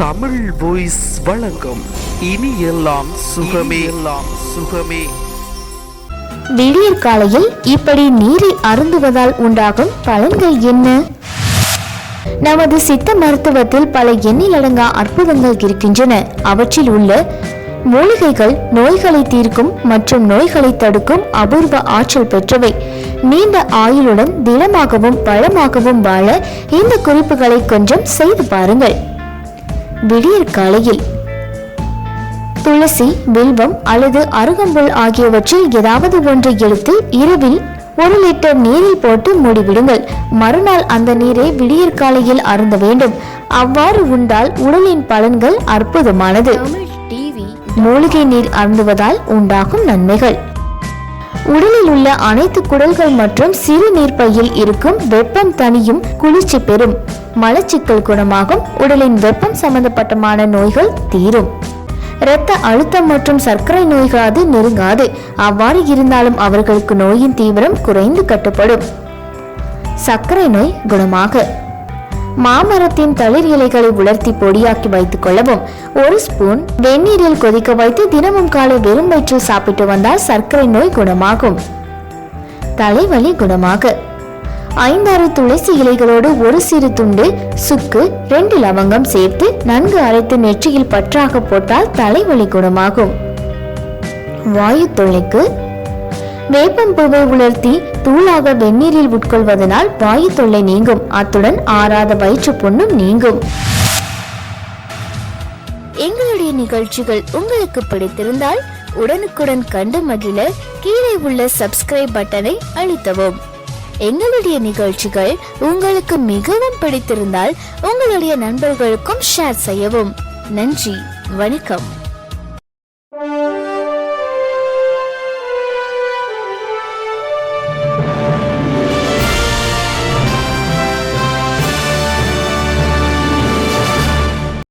Tamil voice வழங்கும் இனி எல்லாம் சுகமே. எல்லாம் சுகமே. விடியற் காலையில் இப்படி நீரை அருந்துவதால் உண்டாகும் பலன்கள் என்ன? நமது சித்த மருத்துவத்தில் பல எண்ணிலடங்கா அற்புதங்கள் இருக்கின்றன. அவற்றில் உள்ள மூலிகைகள் நோய்களை தீர்க்கும் மற்றும் நோய்களை தடுக்கும் அபூர்வ ஆற்றல் பெற்றவை. நீண்ட ஆயுளுடன் திடமாகவும் பழமாகவும் வாழ இந்த குறிப்புகளை கொஞ்சம் செய்து பாருங்கள். விடியற் காலையில். துளசி வில்வம் அல்லது அருகம்புல் ஆகியவற்றில் ஏதாவது ஒன்றை எடுத்து இரவில் ஒரு லிட்டர் நீரில் போட்டு மூடிவிடுங்கள். மறுநாள் அந்த நீரை விடியற் காலையில் அருந்த வேண்டும். அவ்வாறு உண்டால் உடலின் பலன்கள் அற்புதமானது. மூலிகை நீர் அருந்துவதால் உண்டாகும் நன்மைகள். உடலில் உள்ள அனைத்து குடல்கள் மற்றும் சிறுநீர் பையில் இருக்கும் வெப்பம் தனியும் குளிர்ச்சி பெறும். மலச்சிக்கல் குணமாகும். உடலின் வெப்பம் சம்பந்தப்பட்டமான நோய்கள் தீரும். இரத்த அழுத்தம் மற்றும் சர்க்கரை நோய்காது நெருங்காது. அவ்வாறு இருந்தாலும் அவர்களுக்கு நோயின் தீவிரம் குறைந்து கட்டுப்படும். சர்க்கரை நோய் குணமாக. மாமரத்தின் தளிர் இலைகளை உலர்த்தி பொடியாக்கி வைத்துக் கொள்ளவும். ஒரு ஸ்பூன் வெந்நீரில் கொதிக்க வைத்து தினமும் காலை வெறும் வயிற்றில் சாப்பிட்டு வந்தால் சர்க்கரை நோய் குணமாகும். தலைவலி குணமாக. ஐந்தாறு துளசி இலைகளோடு ஒரு சிறு துண்டு சுக்கு ரெண்டு லவங்கம் சேர்த்து நன்கு அரைத்து நெற்றியில் பற்றாக போட்டால் தலைவலி குணமாகும். வாயு தொல்லைக்கு வேப்பம்பூவை உலர்த்தி தூளாக வெந்நீரில் உட்கொள்வதனால் வாயு தொல்லை நீங்கும். அத்துடன் ஆறாத வயிற்று புண்ணும் நீங்கும். எங்களுடைய நிகழ்ச்சிகள் உங்களுக்கு பிடித்திருந்தால் உடனுக்குடன் கண்டு மகிழ கீழே உள்ள சப்ஸ்கிரைப் பட்டனை அழுத்தவும். எங்களுடைய நிகழ்ச்சிகள் உங்களுக்கு மிகவும் பிடித்திருந்தால் உங்களுடைய நண்பர்களுக்கும் ஷேர் செய்யவும். நன்றி வணக்கம்.